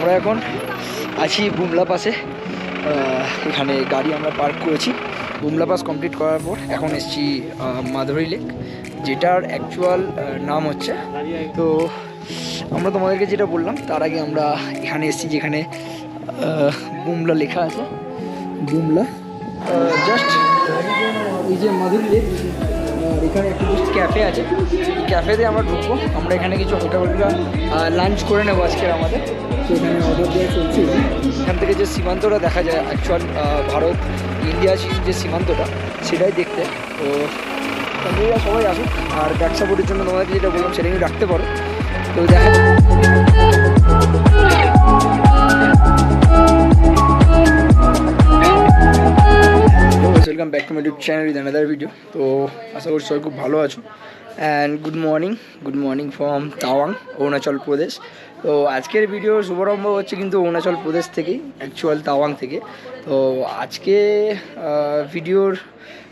আমরা এখন আছি বুমলা আহ, এখানে গাড়ি আমরা পার্ক করেছি। বুমলা পাস কমপ্লিট করার পর এখন এসেছি মাধুরী লেক যেটার অ্যাকচুয়াল নাম হচ্ছে। তো আমরা তোমাদেরকে যেটা বললাম তার আগে আমরা এখানে এসেছি যেখানে বুমলা লেখা আছে। বুমলা জাস্ট এই যে মাধুরী লেক এখানে একটা জাস্ট ক্যাফে আছে। ক্যাফেতে আমরা ঢুকবো। আমরা এখানে কিছু হালকা লাঞ্চ করে নেব আজকের আমাদের। তো অর্ডার দেওয়া চলছে। এখান থেকে যে সীমান্তটা দেখা যায় অ্যাকচুয়াল ভারত ইন্ডিয়া চীন যে সীমান্তটা, সেটাই দেখতে। তো আপনারা সবাই আসুন আর ব্যাক সাপোর্টের জন্য তোমাদেরকে যেটা বললাম সেটা কিন্তু রাখতে পারো। তো দেখা। Welcome back to my YouTube channel with another video তো আশা করছি সবাই খুব ভালো আছো। And good morning good morning from Tawang Arunachal Pradesh তো আজকের ভিডিওর শুভারম্ভ হচ্ছে কিন্তু অরুণাচল প্রদেশ থেকেই অ্যাকচুয়াল তাওয়াং থেকে। তো আজকে ভিডিওর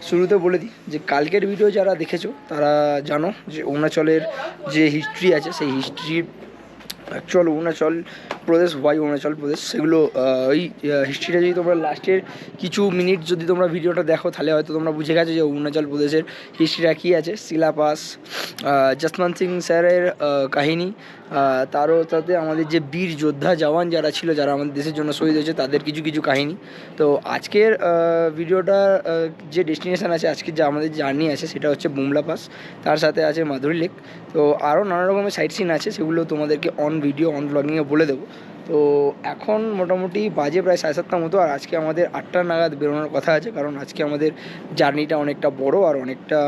শুরুতে বলে দিই যে কালকের ভিডিও যারা দেখেছ, তারা জানো যে অরুণাচলের যে হিস্ট্রি আছে, সেই history actually Arunachal Pradesh why Arunachal Pradesh, সেগুলো ওই হিস্ট্রিটা যদি তোমরা লাস্টের কিছু মিনিট যদি তোমরা ভিডিওটা দেখো, তাহলে হয়তো তোমরা বুঝে গেছো যে অরুণাচল প্রদেশের হিস্ট্রিটা কী আছে। শিলাপাস জসমান সিং স্যারের কাহিনি তারও তাতে আমাদের যে বীর যোদ্ধা জওয়ান যারা ছিল, যারা আমাদের দেশের জন্য শহীদ হয়েছে, তাদের কিছু কিছু কাহিনী। তো আজকের ভিডিওটা যে ডেস্টিনেশান আছে, আজকে যে আমাদের জার্নি আছে, সেটা হচ্ছে বুমলা পাস। তার সাথে আছে মাধুরী লেক তো আরও নানা রকমের সাইট সিন আছে, সেগুলো তোমাদেরকে অন ভিডিও অন ব্লগিংয়ে বলে দেবো। তো এখন মোটামুটি বাজে প্রায় সাড়ে সাতটার মতো, আর আজকে আমাদের আটটা নাগাদ বেরোনোর কথা আছে, কারণ আজকে আমাদের জার্নিটা অনেকটা বড় আর অনেকটা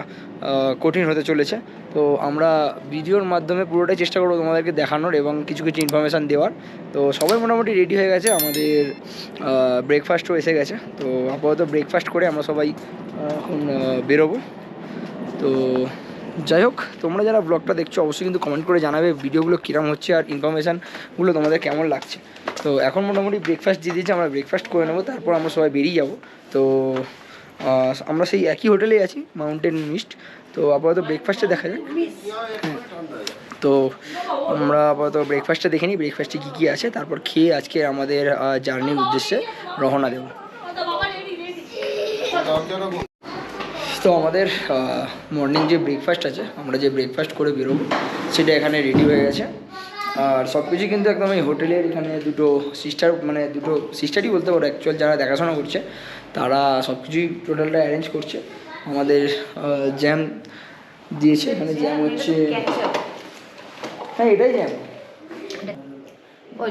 কঠিন হতে চলেছে। তো আমরা ভিডিওর মাধ্যমে পুরোটাই চেষ্টা করব তোমাদেরকে দেখানোর এবং কিছু কিছু ইনফরমেশান দেওয়ার। তো সবাই মোটামুটি রেডি হয়ে গেছে, আমাদের ব্রেকফাস্টও এসে গেছে। তো আপাতত ব্রেকফাস্ট করে আমরা সবাই এখন বেরোবো। তো যাই হোক, তোমরা যারা ব্লগটা দেখছ, অবশ্যই কিন্তু কমেন্ট করে জানাবে ভিডিওগুলো কীরকম হচ্ছে আর ইনফরমেশানগুলো তোমাদের কেমন লাগছে। তো এখন মোটামুটি ব্রেকফাস্ট দিয়ে দিয়েছি, আমরা ব্রেকফাস্ট করে নেব, তারপর আমরা সবাই বেরিয়ে যাব। তো আমরা সেই একই হোটেলেই আছি মাউন্টেন মিস্ট তো আপাতত ব্রেকফাস্টে দেখা যাক। তো আমরা আপাতত ব্রেকফাস্টটা দেখে নিই ব্রেকফাস্টে কী কী আছে, তারপর খেয়ে আজকে আমাদের জার্নির উদ্দেশ্যে রওনা দেবো। তো আমাদের মর্নিং যে ব্রেকফাস্ট আছে আমরা যে ব্রেকফাস্ট করে বেরোবো সেটা এখানে রেডি হয়ে গেছে। আর সব কিছু কিন্তু একদম এই হোটেলের এখানে দুটো সিস্টার মানে দুটো সিস্টারই বলতে পারো অ্যাকচুয়াল যারা দেখাশোনা করছে তারা সব কিছুই টোটালটা অ্যারেঞ্জ করছে। আমাদের জ্যাম দিয়েছে এখানে জ্যাম হচ্ছে হ্যাঁ এটাই জ্যাম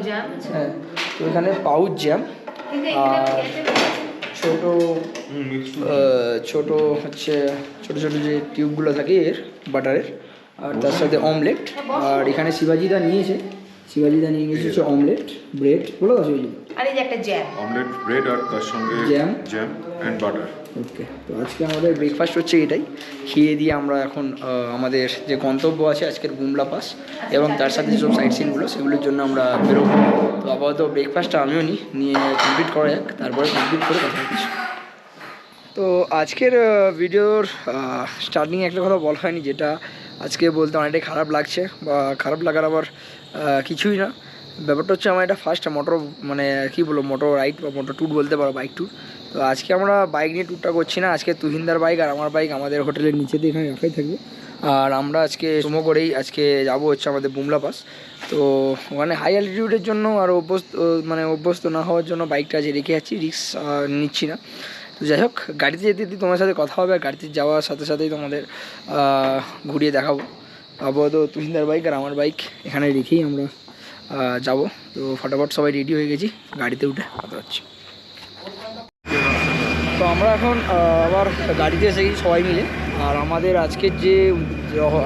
জ্যাম হ্যাঁ তো এখানে পাউচ জ্যাম আর ছোট ছোট হচ্ছে ছোট ছোট যে টিউবগুলো থাকে এর বাটারের আর তার সাথে অমলেট আর এখানে শিবাজিদা নিয়েছে। শিবাজিদা নিয়ে গেছে হচ্ছে অমলেট ব্রেড বলো তো শিবাজিদা। আর এই যে একটা জ্যাম অমলেট ব্রেড আর তার সঙ্গে jam. Jam and butter okay তো আজকে আমাদের ব্রেকফাস্ট হচ্ছে এটাই। খেয়ে দিয়ে আমরা এখন আমাদের যে গন্তব্য আছে আজকের বুমলা পাস এবং তার সাথে যেসব সাইট সিনগুলো সেগুলোর জন্য আমরা বেরোবো। তো আপাতত ব্রেকফাস্টটা আমিও নিই নিয়ে কমপ্লিট করা যাক, তারপরে কমপ্লিট করে কথা বলছি। তো আজকের ভিডিওর স্টার্টিংয়ে একটা কথা বলা হয়নি, যেটা আজকে বলতে অনেকটাই খারাপ লাগছে বা খারাপ লাগার আবার কিছুই না। ব্যাপারটা হচ্ছে আমার এটা ফার্স্ট মোটর মানে কী বলব মোটর রাইড বা মোটর ট্যুর বলতে পারো বাইক ট্যুর তো আজকে আমরা বাইক নিয়ে ট্যুরটা করছি না। আজকে তুহিনদার বাইক আর আমার বাইক আমাদের হোটেলের নিচেতে এখানে রাখাই থাকবে। আর আমরা আজকে সুমো করেই আজকে যাব হচ্ছে আমাদের বুমলা পাস। তো ওখানে হাই অ্যালিটিউডের জন্য আর অভ্যস্ত মানে অভ্যস্ত না হওয়ার জন্য বাইকটা যে রেখে যাচ্ছি রিক্স নিচ্ছি না। তো যাই হোক, গাড়িতে যেতে যেতে তোমার সাথে কথা হবে আর গাড়িতে যাওয়ার সাথে সাথেই তোমাদের ঘুরিয়ে দেখাবো। আপাতত তুহিনদার বাইক আর আমার বাইক এখানে রেখেই আমরা যাব। তো ফটাফট সবাই রেডি হয়ে গেছি, গাড়িতে উঠে কথা হচ্ছে। তো আমরা এখন আবার গাড়িতে এসে গেছি সবাই মিলে। আর আমাদের আজকের যে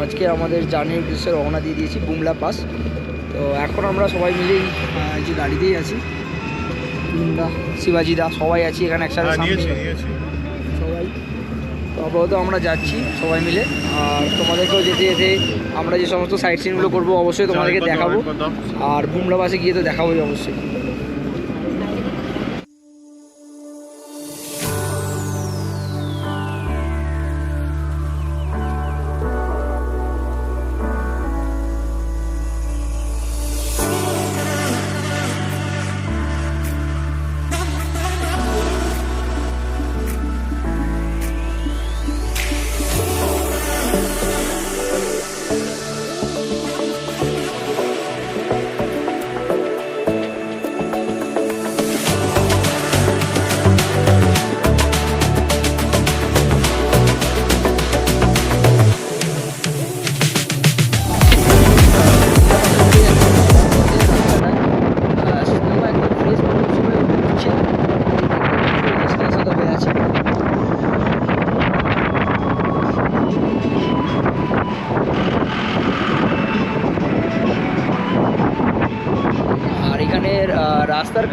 আজকে আমাদের জার্নির উদ্দেশ্যে রওনা দিয়ে দিয়েছি বুমলা পাস। তো এখন আমরা সবাই মিলেই এই যে গাড়িতেই আছি। তুহিনদা শিবাজিদা সবাই আছি এখানে একসাথে হ্যাঁ সবাই। তো আপাতত আমরা যাচ্ছি সবাই মিলে। আর তোমাদেরকেও যেতে যেতে আমরা যে সমস্ত সাইট সিনগুলো করব অবশ্যই তোমাদেরকে দেখাবো। আর বুমলা বাসে গিয়ে তো দেখাবোই অবশ্যই।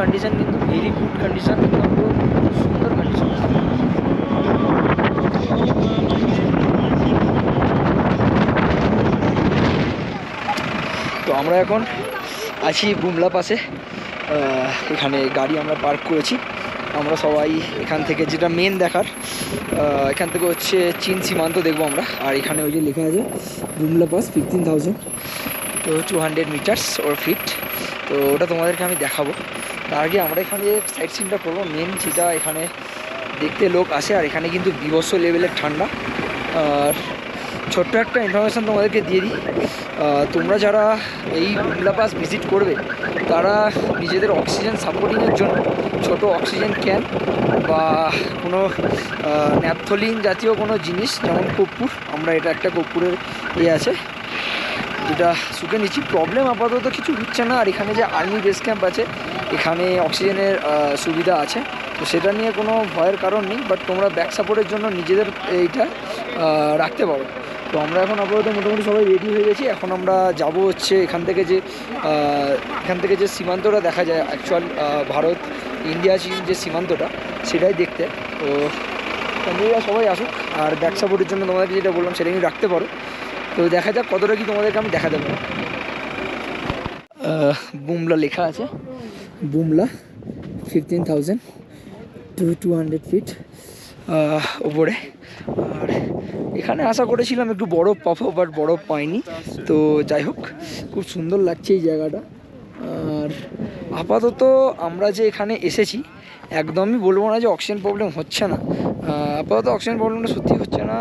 কন্ডিশন কিন্তু ভেরি গুড কন্ডিশন সুন্দর কন্ডিশন তো আমরা এখন আছি বুমলা পাশে এখানে গাড়ি আমরা পার্ক করেছি। আমরা সবাই এখান থেকে, যেটা মেন দেখার এখান থেকে হচ্ছে চীন সীমান্ত দেখব আমরা। আর এখানে ওই যে লেখা আছে বুমলা পাস ফিফটিন থাউজেন্ড তো two hundred meters or feet তো ওটা তোমাদেরকে আমি দেখাবো। তার আগে আমরা এখানে যে সাইট সিনটা করব মেন যেটা এখানে দেখতে লোক আসে, আর এখানে কিন্তু বিভৎস লেভেলের ঠান্ডা। আর ছোট্ট একটা ইনফরমেশান তোমাদেরকে দিয়ে দিই। তোমরা যারা এই বুমলা পাস ভিজিট করবে, তারা নিজেদের অক্সিজেন সাপোর্টিংয়ের জন্য ছোট অক্সিজেন ক্যান বা কোনো ন্যাপথলিন জাতীয় কোনো জিনিস, যেমন কর্পূর, আমরা এটা একটা কর্পূরের ইয়ে আছে যেটা শুকে নিচ্ছি প্রবলেম আপাতত কিছু হচ্ছে না। আর এখানে যে আর্মি বেস ক্যাম্প আছে, এখানে অক্সিজেনের সুবিধা আছে। তো সেটা নিয়ে কোনো ভয়ের কারণ নেই বাট তোমরা ব্যাক সাপোর্টের জন্য নিজেদের এইটা রাখতে পারো। তো আমরা এখন আপাতত মোটামুটি সবাই রেডি হয়ে গেছি। এখন আমরা যাব হচ্ছে এখান থেকে যে এখান থেকে যে সীমান্তটা দেখা যায় অ্যাকচুয়াল ভারত ইন্ডিয়া চীন যে সীমান্তটা, সেটাই দেখতে। তো সবাই আসুক, আর ব্যাক সাপোর্টের জন্য তোমাদেরকে যেটা বললাম সেটা কিন্তু রাখতে পারো। তো দেখা যাক কতটা কি তোমাদেরকে আমি পারব আহ, বুমলা লেখা আছে। Bumla fifteen thousand two two hundred feet ওপরে আর এখানে আশা করেছিলাম একটু বরফ পাবো বাট বরফ পাইনি। তো যাই হোক খুব সুন্দর লাগছে এই জায়গাটা। আর আপাতত আমরা যে এখানে এসেছি একদমই বলব না যে অক্সিজেন প্রবলেম হচ্ছে না। আপাতত অক্সিজেন প্রবলেমটা সত্যি হচ্ছে না।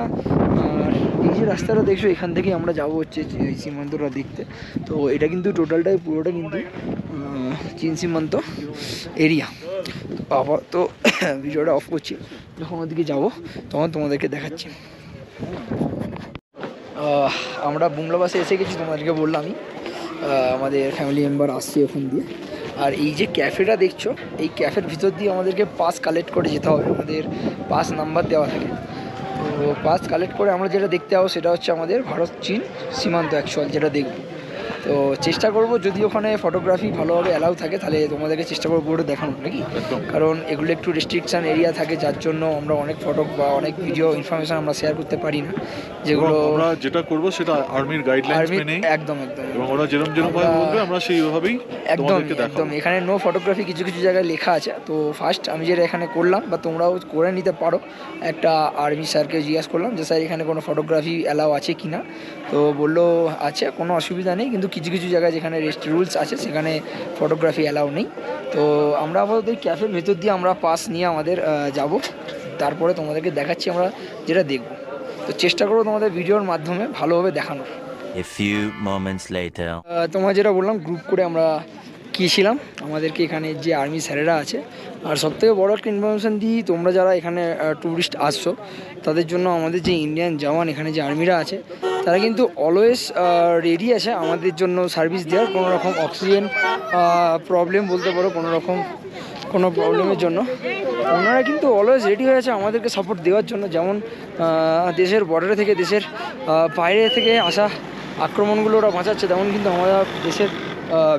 এই যে রাস্তাটা দেখছ এখান থেকেই আমরা যাব হচ্ছে সীমান্তটা দেখতে। তো এটা কিন্তু টোটালটাই পুরোটা কিন্তু চীন সীমান্ত এরিয়া আবার তো ভিডিওটা অফ করছি। যখন ওদিকে যাব তখন তোমাদেরকে দেখাচ্ছি। আমরা বুমলা বাসে এসে গেছি তোমাদেরকে বললামই। আহ, আমাদের ফ্যামিলি মেম্বার আসছে ওখান দিয়ে। আর এই যে ক্যাফেটা দেখছ এই ক্যাফের ভিতর দিয়ে আমাদেরকে পাস কালেক্ট করে যেতে হবে। আমাদের পাস নাম্বার দেওয়া থাকে। তো পাস কালেক্ট করে আমরা যেটা দেখতে পাবো সেটা হচ্ছে আমাদের ভারত চীন সীমান্ত অ্যাকচুয়াল যেটা দেখব। তো চেষ্টা করব যদি ওখানে ফটোগ্রাফি ভালোভাবে অ্যালাউ থাকে তাহলে তোমাদেরকে চেষ্টা করব পুরোটা দেখানো নাকি? কারণ এগুলো একটু রেস্ট্রিকশান এরিয়া থাকে যার জন্য আমরা অনেক ফটো বা অনেক ভিডিও ইনফরমেশান আমরা শেয়ার করতে পারি না। যেগুলো আমরা যেটা করব সেটা আর্মির গাইডলাইন্স আর্মি মেনে একদম একদম এবং ওরা যেরকম যেরকম ভাবে বলবে আমরা সেইভাবেই একদম একদম। এখানে নো ফটোগ্রাফি কিছু কিছু জায়গায় লেখা আছে তো ফার্স্ট আমি যেটা এখানে করলাম বা তোমরাও করে নিতে পারো একটা আর্মি স্যারকে জিজ্ঞেস করলাম যে স্যার এখানে কোনো ফটোগ্রাফি অ্যালাউ আছে কি না তো বলল আছে কোনো অসুবিধা নেই কিন্তু কিছু কিছু জায়গায় যেখানে রেস্ট রুলস আছে সেখানে ফটোগ্রাফি অ্যালাউ নেই। তো আমরা আপাতত এই ক্যাফের ভেতর দিয়ে আমরা পাস নিয়ে আমাদের যাব। তারপরে তোমাদেরকে দেখাচ্ছি আমরা যেটা দেখব। তো চেষ্টা করব তোমাদের ভিডিওর মাধ্যমে ভালোভাবে দেখানোর। A few moments later. তোমার যেটা বললাম গ্রুপ করে আমরা গিয়েছিলাম। আমাদেরকে এখানে যে আর্মি স্যারেরা আছে আর সবথেকে বড় একটা ইনফরমেশান দিই, তোমরা যারা এখানে ট্যুরিস্ট আসছো, তাদের জন্য আমাদের যে ইন্ডিয়ান জওয়ান এখানে যে আর্মিরা আছে, তারা কিন্তু অলওয়েজ রেডি আছে আমাদের জন্য সার্ভিস দেওয়ার। কোনো রকম অক্সিজেন প্রবলেম বলতে পারো, কোনো রকম, কোনো প্রবলেমের জন্য। ওনারা কিন্তু অলওয়েজ রেডি হয়ে আছে আমাদেরকে সাপোর্ট দেওয়ার জন্য। যেমন দেশের বর্ডারে থেকে দেশের বাইরে থেকে আসা আক্রমণগুলো ওরা বাঁচাচ্ছে, তেমন কিন্তু আমরা দেশের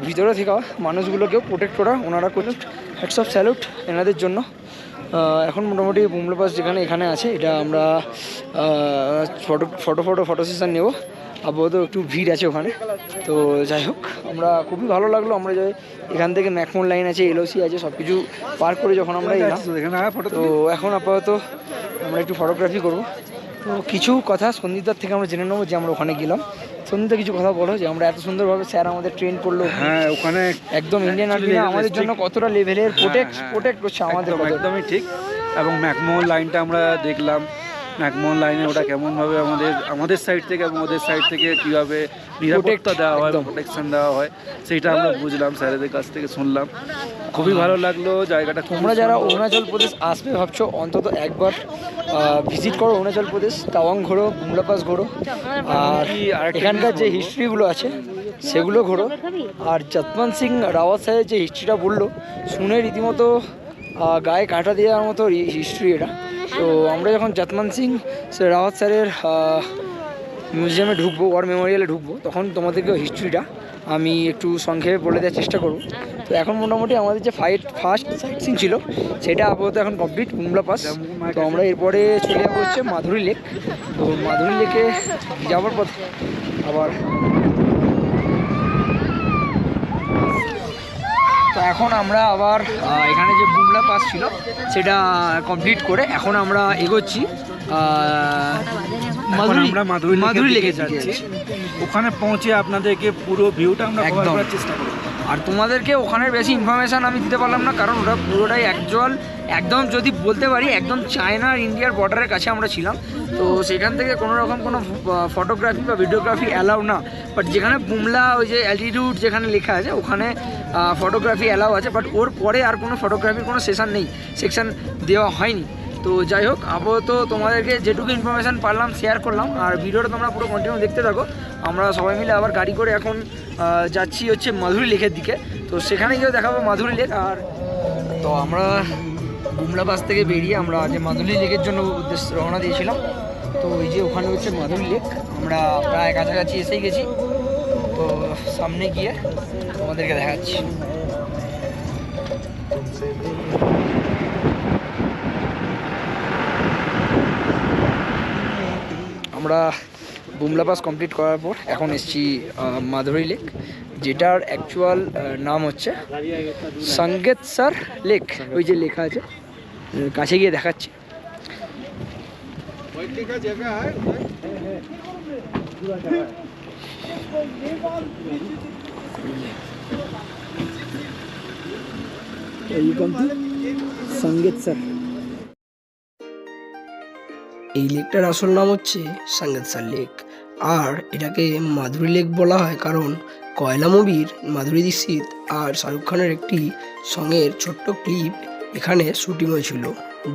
ভিতরে থেকে মানুষগুলোকেও প্রোটেক্ট করা ওনারা করছে। হ্যাটস অফ স্যালুট এনাদের জন্য। এখন মোটামুটি বুমলা পাস যেখানে এখানে আছে এটা আমরা photo photo photo photo session নেব। আপাতত একটু ভিড় আছে ওখানে। তো যাই হোক আমরা খুবই ভালো লাগল আমরা যে এখান থেকে ম্যাকমোন লাইন আছে এলওসি আছে সব কিছু পার করে যখন আমরা এলাম তো এখন আপাতত আমরা একটু ফটোগ্রাফি করব। তো কিছু কথা সন্দীপদার থেকে আমরা জেনে নেব যে আমরা ওখানে গেলাম। সন্দীপদা কিছু কথা বলো যে আমরা এত সুন্দরভাবে স্যার আমাদের ট্রেন করল। হ্যাঁ ওখানে একদম ইন্ডিয়ান আর্মি আমাদের জন্য কতটা লেভেলের প্রোটেক্ট। প্রোটেক্ট করছে আমাদের একদমই ঠিক। এবং ম্যাকমোহন লাইনটা আমরা দেখলাম। ম্যাকমোহন লাইনে ওটা কেমনভাবে আমাদের আমাদের সাইড থেকে এবং ওদের সাইড থেকে কীভাবে নিরাপত্তা দেওয়া হয়। প্রোটেকশন দেওয়া হয় সেইটা আমরা বুঝলাম স্যারেদের কাছ থেকে শুনলাম। খুবই ভালো লাগল জায়গাটা তোমরা যারা অরুণাচল প্রদেশ আসবে ভাবছ অন্তত একবার ভিজিট করো অরুণাচল প্রদেশ তাওয়াং ঘোরো বুমলা পাস ঘোরো আর এখানকার যে হিস্ট্রিগুলো আছে সেগুলো ঘোরো। আর যতমান সিং রাওয়াত সাহেব যে হিস্ট্রিটা বলল শুনে রীতিমতো গায়ে কাঁটা দেওয়ার মতো হিস্ট্রি এটা। তো আমরা যখন যতমান সিং রাওয়াত স্যারের মিউজিয়ামে ঢুকবো ওয়ার মেমোরিয়ালে ঢুকবো, তখন তোমাদেরকে হিস্ট্রিটা আমি একটু সংক্ষেপে বলে দেওয়ার চেষ্টা করব। তো এখন মোটামুটি আমাদের যে ফাইট ফার্স্ট সাইট সিন ছিল, সেটা আপাতত এখন কমপ্লিট বুমলা পাস। তো আমরা এরপরে চলে যাব হচ্ছে মাধুরী লেক তো মাধুরী লেকে যাওয়ার পথে আবার তো এখন আমরা আবার এখানে যে বুমলা পাস ছিল সেটা কমপ্লিট করে এখন আমরা এগোচ্ছি আহ, মাধুরী? আমরা মাধুরী মাধুরী লেগে যাচ্ছি। ওখানে পৌঁছে আপনাদেরকে পুরো ভিউটা আমরা একদম। চেষ্টা করব। আর তোমাদেরকে ওখানের বেশি ইনফরমেশান আমি দিতে পারলাম না, কারণ ওটা পুরোটাই একজল। একদম যদি বলতে পারি, একদম চায়না আর ইন্ডিয়ার বর্ডারের কাছে আমরা ছিলাম। তো সেখান থেকে কোনো রকম কোনো ফটোগ্রাফি বা ভিডিওগ্রাফি অ্যালাউ না। বাট যেখানে বুমলা ওই যে অ্যালটিটিউড যেখানে লেখা আছে, ওখানে ফটোগ্রাফি অ্যালাউ আছে। বাট ওর পরে আর কোনো ফটোগ্রাফির কোনো সেশন নেই। সেকশন দেওয়া হয়নি। তো যাই হোক, আপাতত তোমাদেরকে যেটুকু ইনফরমেশান পারলাম শেয়ার করলাম। আর ভিডিওটা তোমরা পুরো কন্টিনিউ দেখতে থাকো। আমরা সবাই মিলে আবার গাড়ি করে এখন যাচ্ছি হচ্ছে মাধুরী লেকের দিকে। তো সেখানে গিয়ে দেখাবো মাধুরী লেক। আর তো আমরা গুমলা বাস থেকে বেরিয়ে আমরা যে মাধুরী লেকের জন্য উদ্দেশ্য রওনা দিয়েছিলাম। তো ওই যে ওখানে হচ্ছে মাধুরী লেক। আমরা প্রায় কাছাকাছি এসেই গেছি। তো সামনে গিয়ে তোমাদেরকে দেখাচ্ছি। আমরা বুমলা পাস কমপ্লিট করার পর এখন এসেছি মাধুরী লেক যেটার অ্যাকচুয়াল নাম হচ্ছে সঙ্গেতসর লেক ওই যে লেখা আছে, কাছে গিয়ে দেখাচ্ছি। সঙ্গেতসর এই লেকটার আসল নাম হচ্ছে সাঙ্গেতসার লেক। আর এটাকে মাধুরী লেক বলা হয় কারণ কয়লা মুভির মাধুরী দীক্ষিত আর শাহরুখ খানের একটি সঙের ছোট্ট ক্লিপ এখানে শুটিং হয়েছিল।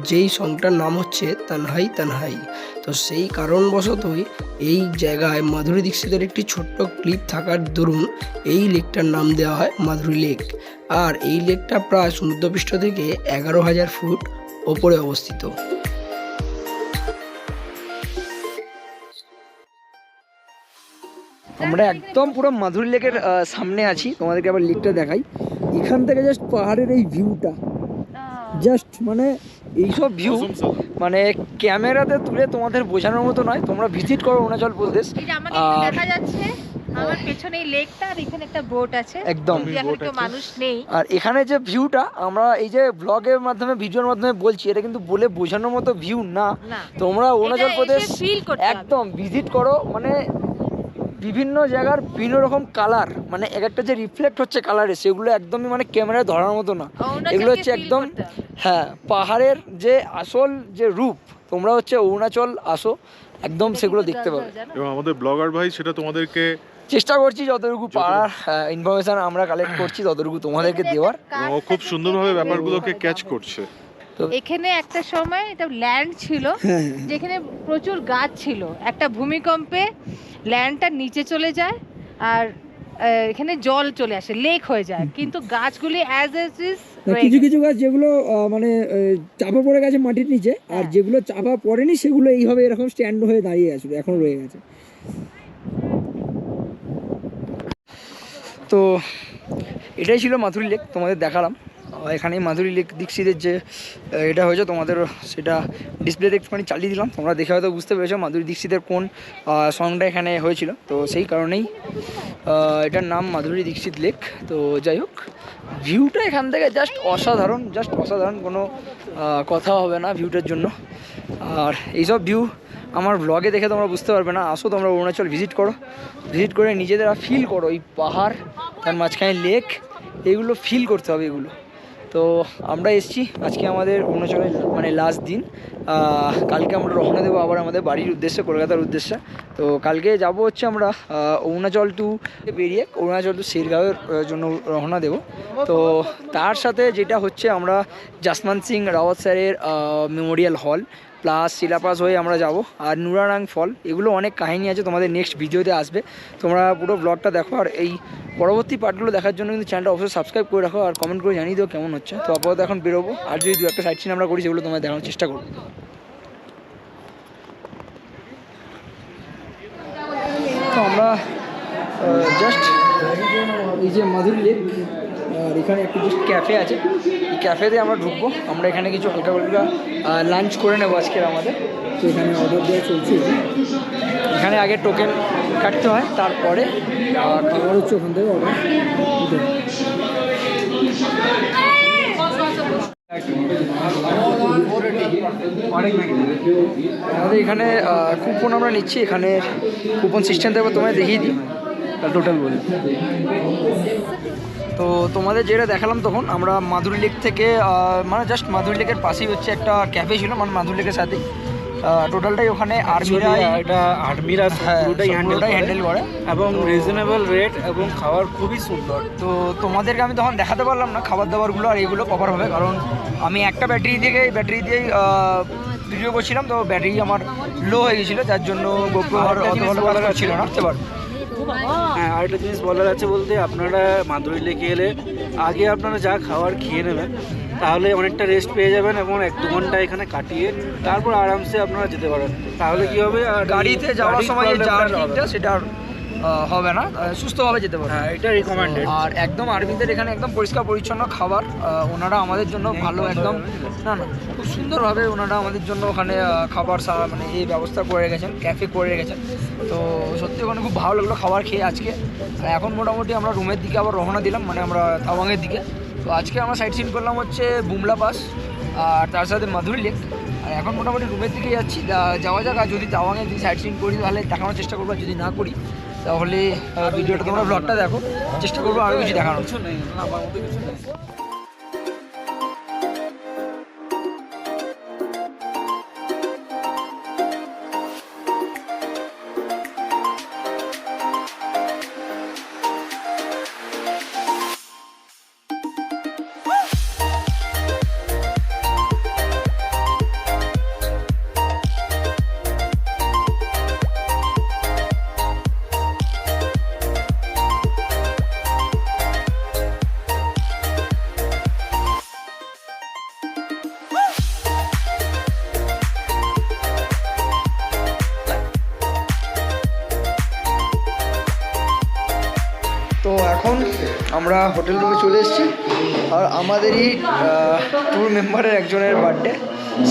যেই সংটার নাম হচ্ছে তানহাই তানহাই। তো সেই কারণবশতই এই জায়গায় মাধুরী দীক্ষিতের একটি ছোট্ট ক্লিপ থাকার দরুন এই লেকটার নাম দেওয়া হয় মাধুরী লেক। আর এই লেকটা প্রায় সমুদ্রপৃষ্ঠ থেকে এগারো হাজার ফুট ওপরে অবস্থিত। আমরা একদম পুরো মাধুরী লেকের সামনে আছি। তোমাদেরকে আবার লেকটা দেখাই। এখান থেকে জাস্ট পাহাড়ের এই ভিউটা জাস্ট মানে এইসব ভিউ মানে ক্যামেরাতে তুলে তোমাদের বোঝানোর মতো নয়। তোমরা ভিজিট করো অরুণাচল প্রদেশ। আর- দেখা যাচ্ছে আমার পেছনে লেকটা আর এখানে একটা বোট আছে। একদম। কিন্তু এখন কেউ মানুষ নেই। আর এখানে যে ভিউটা আমরা এই যে ব্লগের মাধ্যমে ভিডিওর মাধ্যমে বলছি এটা কিন্তু বলে বোঝানোর মতো ভিউ না। তোমরা অরুণাচল প্রদেশ। একদম ভিজিট করো। মানে বিভিন্ন জায়গার বিভিন্ন রকম কালার মানে এক একটা যে রিফ্লেক্ট হচ্ছে কালারে সেগুলো একদমই মানে ক্যামেরায় ধরার মতো না। এগুলো হচ্ছে একদম হ্যাঁ পাহাড়ের যে আসল যে রূপ তোমরা হচ্ছে অরুণাচল আসো একদম সেগুলো দেখতে পাবে। এবং আমাদের ব্লগার ভাই সেটা তোমাদেরকে চেষ্টা করছি যতটুকু পারার ইনফরমেশন আমরা কালেক্ট করছি ততটুকু তোমাদেরকে দেওয়ার। এবং খুব সুন্দরভাবে ব্যাপারগুলোকে ক্যাচ করছে। এখানে একটা সময় এটা ল্যান্ড ছিল হ্যাঁ, যেখানে প্রচুর গাছ ছিল। একটা ভূমিকম্পে ল্যান্ডটা নিচে চলে যায় আর এখানে জল চলে আসে লেক হয়ে যায়। কিন্তু গাছগুলি অ্যাজ এস ইজ কিছু কিছু গাছ যেগুলো মানে চাপা পড়ে গেছে মাটির নিচে আর হ্যাঁ। যেগুলো চাপা পড়েনি সেগুলো এইভাবে এরকম স্ট্যান্ড হয়ে দাঁড়িয়ে আছে এখন রয়ে গেছে। তো এটাই ছিল মাথুরি লেক তোমাদের দেখালাম। আহ, এখানেই মাধুরী দীক্ষিতের যে এটা হয়েছে তোমাদের সেটা ডিসপ্লেতে একটুখানি চালিয়ে দিলাম। তোমরা দেখে হয়তো বুঝতে পেরেছ মাধুরী দীক্ষিতের কোন সংটা এখানে হয়েছিল। তো সেই কারণেই এটার নাম মাধুরী দীক্ষিত লেক। তো যাই হোক ভিউটা এখান থেকে জাস্ট অসাধারণ জাস্ট অসাধারণ কোনো কথা হবে না ভিউটার জন্য। আর এইসব ভিউ আমার ব্লগে দেখে তোমরা বুঝতে পারবে না। আসো তোমরা অরুণাচল ভিজিট করো। ভিজিট করে নিজেদের ফিল করো। এই পাহাড় তার মাঝখানে লেক এগুলো ফিল করতে হবে এগুলো। তো আমরা এসছি আজকে আমাদের অরুণাচলের মানে লাস্ট দিন। কালকে আমরা রওনা দেবো আবার আমাদের বাড়ির উদ্দেশ্যে, কলকাতার উদ্দেশ্যে। তো কালকে যাব হচ্ছে আমরা অরুণাচল টু বেরিয়ে অরুণাচল টু শেরগাঁওয়ের জন্য রওনা দেব। তো তার সাথে যেটা হচ্ছে আমরা জাসমান সিং রাওয়াত স্যারের মেমোরিয়াল হল প্লাস শিলাপাস হয়ে আমরা যাব। আর নুরারাং ফল এগুলো অনেক কাহিনী আছে, তোমাদের নেক্সট ভিডিওতে আসবে। তোমরা পুরো ব্লগটা দেখো, আর এই পরবর্তী পার্টগুলো দেখার জন্য কিন্তু চ্যানেলটা অবশ্যই সাবস্ক্রাইব করে রাখো, আর কমেন্ট করে জানিয়ে দিও কেমন হচ্ছে। তো আপাতত এখন বেরোবো, আর যদি দু একটা সাইড সিন আমরা করি, সেগুলো তোমাদের দেখানোর চেষ্টা করব। তো আমরা জাস্ট এই যে মাধুরী লেক আর এখানে একটু জাস্ট ক্যাফে আছে। এই ক্যাফেতে আমরা ঢুকবো। আমরা এখানে কিছু হালকা হালকা লাঞ্চ করে নেব আজকের আমাদের। তো এখানে অর্ডার দেওয়া চলছে। এখানে আগে টোকেন কাটতে হয়, তারপরে খাবার হচ্ছে ওখান থেকে অর্ডার আমাদের এখানে কুপন আমরা নিচ্ছি। এখানে কুপন সিস্টেম দেবো, তোমায় দেখিয়ে দিই। টোটাল বলি। তো তোমাদের যেটা দেখালাম তখন আমরা মাধুরী লেক থেকে মানে জাস্ট মাধুরী লেকের পাশেই হচ্ছে একটা ক্যাফে ছিল মানে মাধুরী লেকের সাথে টোটালটাই ওখানে আর্মিরা এটা আর্মিরা হ্যাঁ, পুরোটাই হ্যান্ডেল করে। হ্যান্ডেল করে। এবং রিজনেবল রেট এবং খাবার খুবই সুন্দর। তো তোমাদেরকে আমি তখন দেখাতে পারলাম না খাবার দাবারগুলো আর এইগুলো কভার হবে কারণ আমি একটা ব্যাটারি থেকে ব্যাটারি দিয়েই ভিডিও করছিলাম তো ব্যাটারি আমার লো হয়ে গেছিল যার জন্য গোপ্রো আর অত ভালো। ছিল না। বুঝতে পারো আরেকটা জিনিস বলার আছে বলতে আপনারা মাদুরি লেকে এলে আগে আপনারা যা খাওয়ার খেয়ে নেবেন তাহলে অনেকটা রেস্ট পেয়ে যাবেন এবং এক দু ঘণ্টা এখানে কাটিয়ে তারপর আরামসে আপনারা যেতে পারেন তাহলে কি হবে? গাড়িতে যাওয়ার সময় সেটা হবে না সুস্থভাবে যেতে পারবে। হ্যাঁ এটা রিকমেন্ডেড আর একদম আরবিদের এখানে একদম পরিষ্কার পরিচ্ছন্ন খাবার ওনারা আমাদের জন্য ভালো একদম না না খুব সুন্দরভাবে ওনারা আমাদের জন্য ওখানে খাবার সা- মানে এই ব্যবস্থা করে রেখেছেন ক্যাফে করে রেখেছেন। তো সত্যি ওখানে খুব ভালো লাগল খাবার খেয়ে আজকে। আর এখন মোটামুটি আমরা রুমের দিকে আবার রওনা দিলাম মানে আমরা তাওয়াংয়ের দিকে। তো আজকে আমরা সাইট সিন করলাম হচ্ছে বুমলা পাস আর তার সাথে মাধুরী লেক আর এখন মোটামুটি রুমের দিকে যাচ্ছি যাওয়া যাক আর যদি তাওয়াংয়ে যদি সাইট সিন করি তাহলে দেখানোর চেষ্টা করব যদি না করি তাহলে ভিডিওটা তোমরা ব্লগটা দেখো। চেষ্টা করব আরও কিছু দেখানোর। হোটেল রুমে চলে এসেছি। আর আমাদেরই ট্যুর মেম্বারের একজনের বার্থডে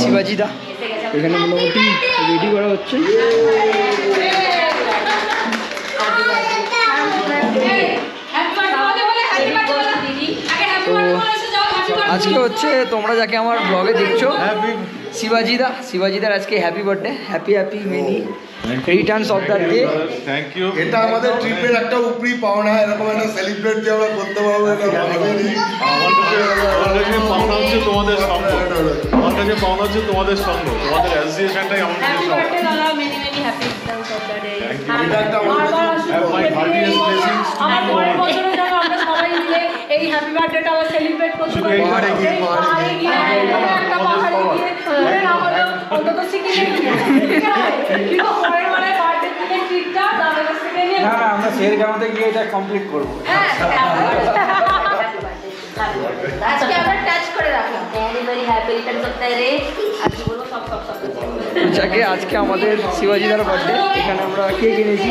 শিবাজি দা এখানে মোটামুটি রেডি করা হচ্ছে। তো আজকে হচ্ছে তোমরা যাকে আমার ব্লগে দেখছ শিবাজি দা শিবাজিদার আজকে happy birthday happy happy many returns of the day thank you এটা আমাদের ট্রিপের একটা উপরি পাওনা এরকম একটা সেলিব্রেট যে আমরা করতে পারব এটা ভাবিনি আমার কাছে আমার পাওনা হচ্ছে তোমাদের সঙ্গ। আমার কাছে পাওনা হচ্ছে তোমাদের সঙ্গ। তোমাদের অ্যাসোসিয়েশনটাই আমাদের সঙ্গ। এটা একটা আমাদের হ্যাভ মাই হার্টিয়েস্ট ব্লেসিংস আমার পরের বছরে যেন আমরা সবাই মিলে এই হ্যাপি বার্থডেটা আবার সেলিব্রেট করতে পারি। এইবারে গিয়ে, পাহাড়ে পাহাড়ে গিয়ে, একটা পাহাড়ে গিয়ে, ধরে না অন্তত সিকিমে? কিন্তু পরের দাদার কাছ থেকে নিয়ে না আমরা শেরগাঁওতে গিয়ে এটা কমপ্লিট করব। হ্যাঁ, আজকে আমরা টাচ করে রাখলাম। Very, very happy returns of the আজকে বলব সব সব সব সব। যাকে আজকে আমাদের শিবাজিদার বার্থডে এখানে আমরা কেক এনেছি।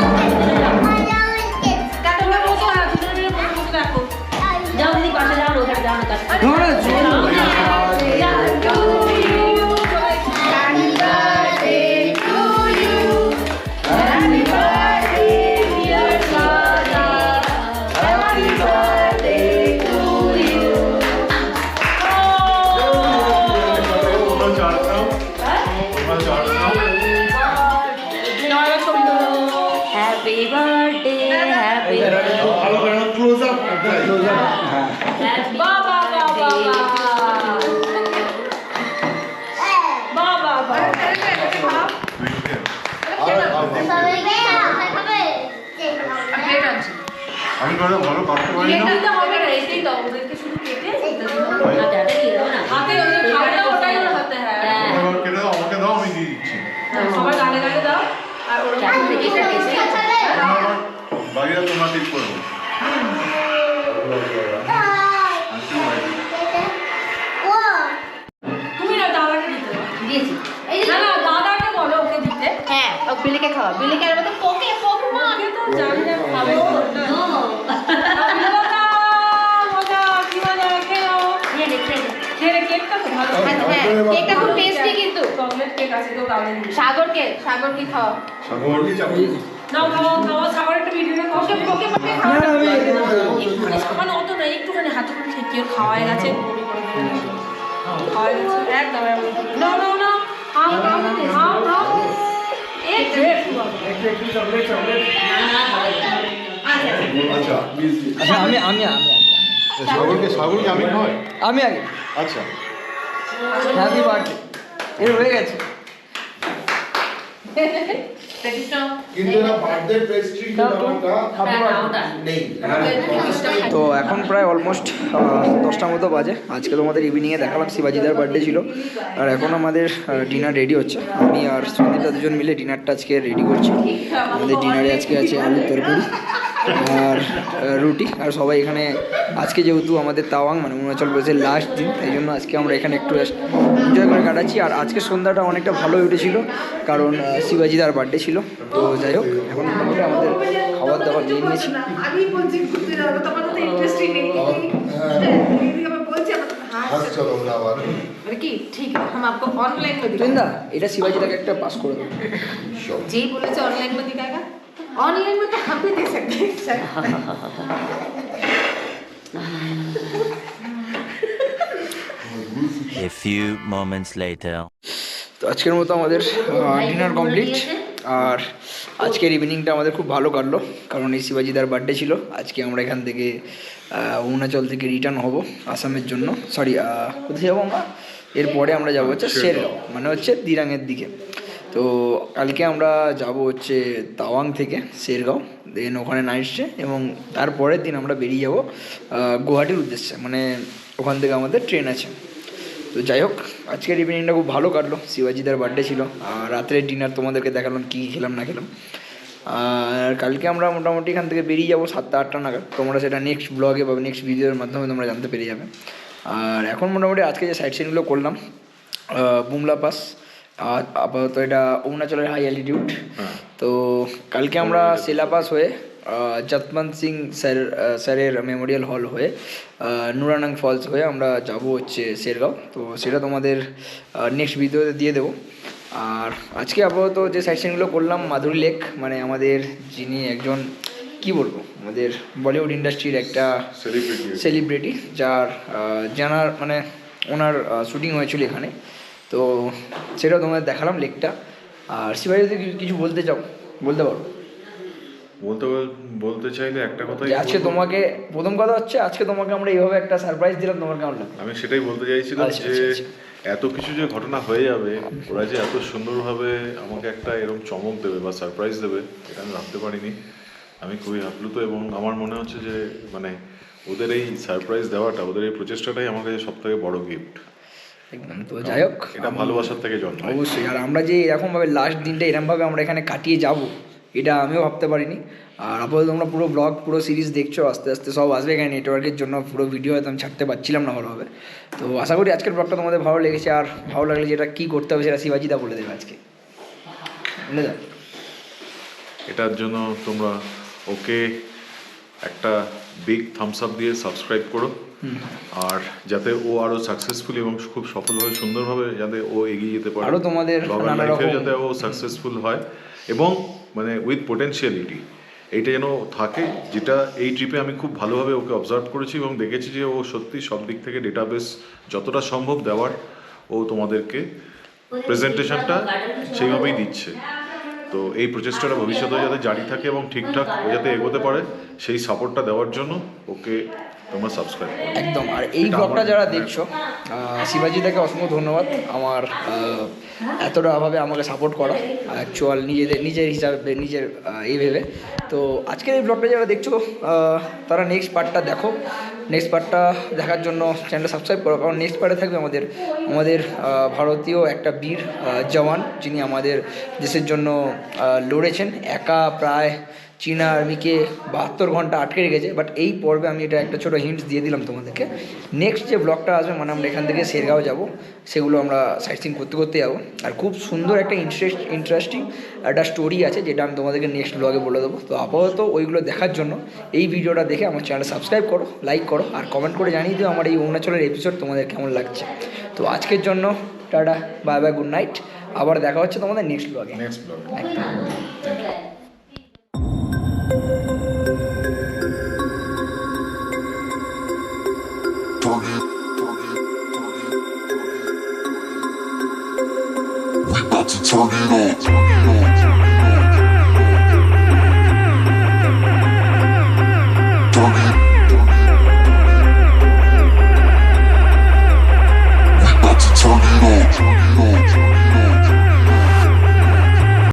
ওখানে যাও না কাছে না, না, চলো। করে ভালো কাটতে পারি না। হবে না এটাই দাও ওদেরকে শুধু কেটে হাতে ওই যে খাবারটা ওটাই ওর হাতে হ্যাঁ। এবার কেটে দাও আমাকে দাও আমি দিয়ে দিচ্ছি। সবার গালে গালে দাও আর ওর বাকিটা তোমরা ঠিক করব তুমি না দাদাকে দিতে দাও। দিয়েছি। এই যে না না দাদাকে বলো ওকে দিতে। হ্যাঁ ও বিলিকে খাওয়া। বিলিকে আর মতো পোকে পোক মা আগে তো জানি না খাবে। কেকটা তো ভালো হ্যাঁ কেকটা খুব টেস্টি কিন্তু। চকলেট কেক আছে তো সাগর কি খাওয়া নাও খাও খাও সাগর একটা ভিডিও ওকে একটুখানি সামান্য অত না একটুখানি হাতে করে খেয়ে কেউ খাওয়াই গেছে। একদম। নাও নাও আচ্ছা আচ্ছা আমি আমি আমি আমি। সাগরকে সাগরকে আমি খাওয়াই? আমি আগে। আচ্ছা। হ্যাপি বার্থডে এর হয়ে গেছে। তো এখন প্রায় অলমোস্ট দশটার মতো বাজে। আজকে তোমাদের ইভিনিংয়ে দেখালাম শিবাজিদার বার্থডে ছিল। আর এখন আমাদের ডিনার রেডি হচ্ছে। আমি আর সন্দীপদা দুজন মিলে ডিনারটা আজকে রেডি করছি। আমাদের ডিনারে আজকে আছে আলুর তরকারি। আর রুটি। আর সবাই এখানে আজকে যেহেতু আমাদের তাওয়াং মানে অরুণাচল প্রদেশের লাস্ট দিন তাই জন্য আজকে আমরা এখানে একটু এনজয় করে কাটাচ্ছি। আর আজকে সন্ধ্যাটা অনেকটা ভালো উঠেছিল কারণ শিবাজি তার বার্থডে ছিল। তো যাই হোক এখন আমাদের খাবার দাবার জেনে নিয়েছি এটা শিবাজি তাকে একটা পাস করে দেবো যেই বলেছে অনলাইন ऑनलाइन में दिखाएगा ऑनलाइन में तो हम भी दे सकते हैं sir A few moments later. তো আজকের মতো আমাদের ডিনার কমপ্লিট আর আজকের ইভিনিংটা আমাদের খুব ভালো কাটলো কারণ এই শিবাজিদার বার্থডে ছিল আজকে আমরা এখান থেকে আহ, অরুণাচল থেকে রিটার্ন হব আসামের জন্য সরি কোথায় যাবো আমরা এরপরে আমরা যাবো হচ্ছে শেরগাঁও মানে হচ্ছে দিরাঙের দিকে তো কালকে আমরা যাব হচ্ছে তাওয়াং থেকে শেরগাঁও দেন ওখানে নাইট এবং তারপরের দিন আমরা বেরিয়ে যাব গুয়াহাটির উদ্দেশ্যে। মানে ওখান থেকে আমাদের ট্রেন আছে। তো যাই হোক, আজকের ইভিনিংটা খুব ভালো কাটলো। শিবাজিদার বার্থডে ছিল। আর রাত্রের ডিনার তোমাদেরকে দেখালাম, কী খেলাম, না খেলাম। আর কালকে আমরা মোটামুটি এখান থেকে বেরিয়ে যাব সাতটা, আটটা নাগাদ। তোমরা সেটা নেক্সট ব্লগে বা নেক্সট ভিডিওর মাধ্যমে তোমরা জানতে পেরে যাবে। আর এখন মোটামুটি আজকে যে সাইড সিনগুলো করলাম বুমলা পাস আর আপাতত এটা অরুণাচলের হাই অ্যালিটিউড তো কালকে আমরা সেলাপাস হয়ে যতমন্ত সিং স্যার স্যারের মেমোরিয়াল হল হয়ে নুরানাং ফলস হয়ে আমরা যাব হচ্ছে শেরগাঁও। তো সেটা তোমাদের নেক্সট ভিডিওতে দিয়ে দেবো। আর আজকে আপাতত যে সাইড সিনগুলো করলাম মাধুরী লেক মানে আমাদের যিনি একজন কি বলব আমাদের বলিউড ইন্ডাস্ট্রির একটা সেলিব্রিটি সেলিব্রিটি যার জানার মানে ওনার শুটিং হয়েছিল এখানে। তো সেটাও তোমাদের দেখালাম লেকটা আর শিবাই যদি কিছু- বলতে চাও? বলতে পারো। বলতে বলতে চাইলে একটা কথাই আজকে তোমাকে প্রথম কথা হচ্ছে আজকে তোমাকে আমরা এইভাবে একটা সারপ্রাইজ দিলাম তোমার কেমন লাগল? আমি সেটাই বলতে চাইছিলাম আচ্ছা, যে আচ্ছা, এত কিছু যে ঘটনা হয়ে যাবে ওরা যে এত সুন্দরভাবে আমাকে একটা এরকম চমক দেবে বা সারপ্রাইজ দেবে এটা আমি ভাবতে পারিনি। আমি খুবই আপ্লুত এবং আমার মনে হচ্ছে যে মানে ওদের এই সারপ্রাইজ দেওয়াটা ওদের এই প্রচেষ্টাটাই আমার কাছে সব থেকে বড় গিফট একদম তো যাই হোক এটা ভালোবাসার থেকে জন্মায় অবশ্যই আর আমরা যে এরকমভাবে লাস্ট দিনটা এরকমভাবে আমরা এখানে কাটিয়ে যাব এটা আমিও ভাবতে পারিনি। আর আপাতত তোমরা পুরো ব্লগ পুরো সিরিজ দেখছ আস্তে আস্তে সব আসবে এখানে নেটওয়ার্কের জন্য পুরো ভিডিও হয়তো আমি ছাড়তে পারছিলাম না ভালোভাবে। তো আশা করি আজকের ব্লগটা তোমাদের ভালো লেগেছে আর ভালো লাগলে যেটা কী করতে হবে সেটা শিবাজিদা বলে দেবে আজকে। বলে দাও এটার জন্য তোমরা ওকে একটা বিগ থামস আপ দিয়ে সাবস্ক্রাইব করো। আর যাতে ও আরও সাকসেসফুল এবং খুব সফলভাবে সুন্দরভাবে যাতে ও এগিয়ে যেতে পারে আরও তোমাদের নানা রকম- যাতে ও সাকসেসফুল হয় এবং মানে উইথ পোটেনশিয়ালিটি এইটা যেন থাকে যেটা এই ট্রিপে আমি খুব ভালোভাবে ওকে অবজার্ভ করেছি এবং দেখেছি যে ও সত্যি সব দিক থেকে ডেটাবেস যতটা সম্ভব দেওয়ার ও তোমাদেরকে প্রেজেন্টেশনটা সেইভাবেই দিচ্ছে। তো এই প্রচেষ্টাটা ভবিষ্যতে যাতে জারি থাকে এবং ঠিকঠাক ও যাতে এগোতে পারে সেই সাপোর্টটা দেওয়ার জন্য ওকে তোমরা সাবস্ক্রাইব করো। একদম আর এই ব্লগটা যারা দেখছ শিবাজিদাকে অসংখ্য ধন্যবাদ। আমার এতটাভাবে আমাকে সাপোর্ট করা অ্যাকচুয়াল নিজেদের নিজের হিসাবে নিজের এই ভেবে। তো আজকের এই ব্লগটা যারা দেখছ তারা নেক্সট পার্টটা দেখো। নেক্সট পার্টটা দেখার জন্য চ্যানেলটা সাবস্ক্রাইব করো কারণ নেক্সট পার্টে থাকবে আমাদের আমাদের ভারতীয় একটা বীর জওয়ান যিনি আমাদের দেশের জন্য লড়েছেন। একা প্রায় চীনা আর্মিকে বাহাত্তর ঘণ্টা আটকে রেখেছে বাট এই পর্বে আমি এটা একটা ছোটো হিন্টস দিয়ে দিলাম তোমাদেরকে। নেক্সট যে ব্লগটা আসবে মানে আমরা এখান থেকে শেরগাঁও যাব সেগুলো আমরা সাইট সিন করতে করতে যাব। আর খুব সুন্দর একটা ইন্টারেস্ট ইন্টারেস্টিং একটা স্টোরি আছে যেটা আমি তোমাদেরকে নেক্সট ব্লগে বলে দেবো। তো আপাতত ওইগুলো দেখার জন্য এই ভিডিওটা দেখে আমার চ্যানেল সাবস্ক্রাইব করো লাইক করো আর কমেন্ট করে জানিয়ে দিও আমার এই অরুণাচলের এপিসোড তোমাদের কেমন লাগছে। তো আজকের জন্য tata bye bye good night আবার দেখা হচ্ছে তোমাদের নেক্সট ব্লগে নেক্সট ব্লগ サギだ